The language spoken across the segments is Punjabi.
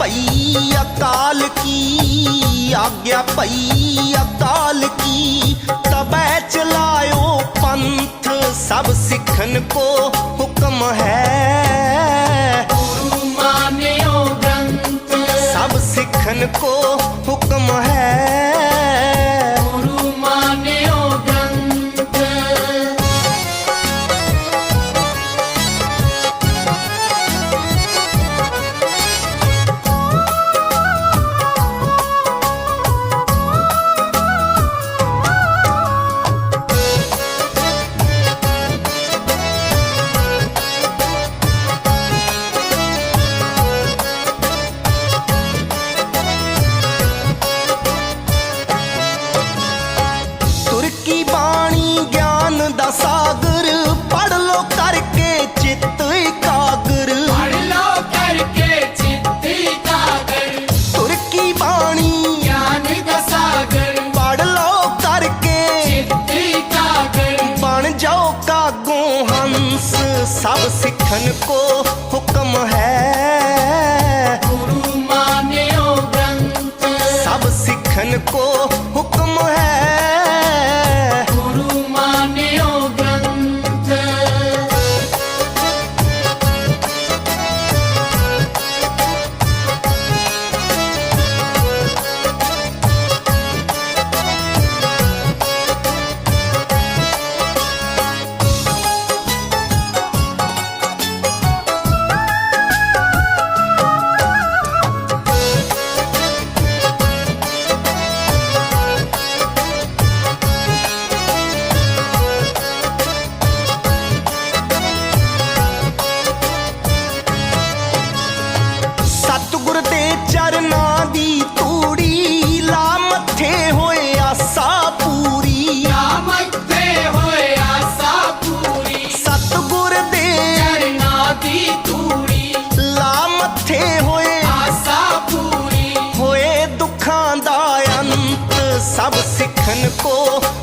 ਭਈ ਅਕਾਲ ਕੀ? ਆਗਿਆ ਭਈ ਅਕਾਲ ਕੀ? ਤਬੈ ਚਲਾਇਓ ਪੰਥ ਸਭ ਸਿੱਖਨ ਕੋ ਹੁਕਮ ਹੈ। ਗੁਰੂ ਮਾਨਿਓ ਗ੍ਰੰਥ। ਸਭ ਸਿੱਖਨ ਕੋ ਹੁਕਮ ਹੈ। ਸਭ ਸਿੱਖਣ ਕੋ ਹੁਕਮ ਹੈ। ਗੁਰੂ ਮਾਨਿਓ ਗ੍ਰੰਥ। ਸਭ ਸਿੱਖਣ ਕੋ And the cool.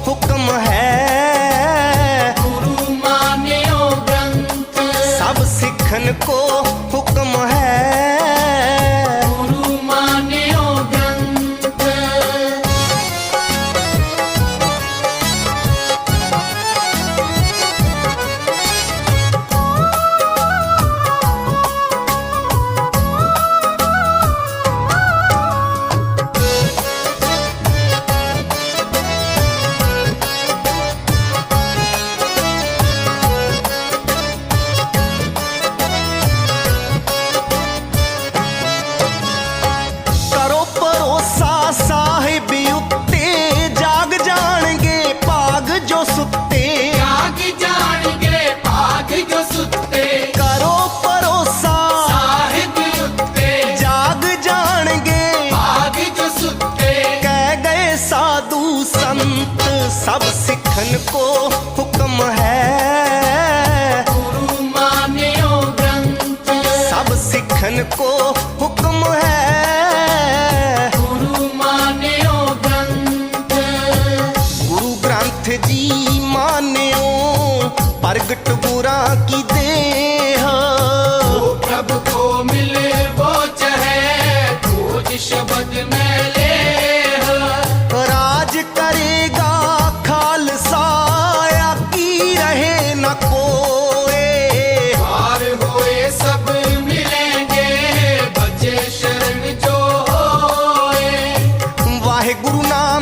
ਸਭ ਸਿੱਖਣ ਕੋ ਹੁਕਮ ਹੈ ਗੁਰੂ ਮਾਨਿਓ ਗ੍ਰੰਥ ਸਭ ਸਿੱਖਣ ਕੋ ਹੁਕਮ ਹੈ ਗੁਰੂ ਮਾਨਿਓ ਗ੍ਰੰਥ ਗੁਰੂ ਗ੍ਰੰਥ ਜੀ ਮਾਨਿਓ ਪ੍ਰਗਟ ਗੁਰਾਂ ਕੀ ਦੇ ਨਾ ਕੋਏ ਹਾਰ ਹੋਏ ਸਭ ਮਿਲਣਗੇ ਬਚੇ ਸ਼ਰਨ ਜੋ ਹੋਏ। ਵਾਹਿਗੁਰੂ ਨਾਮ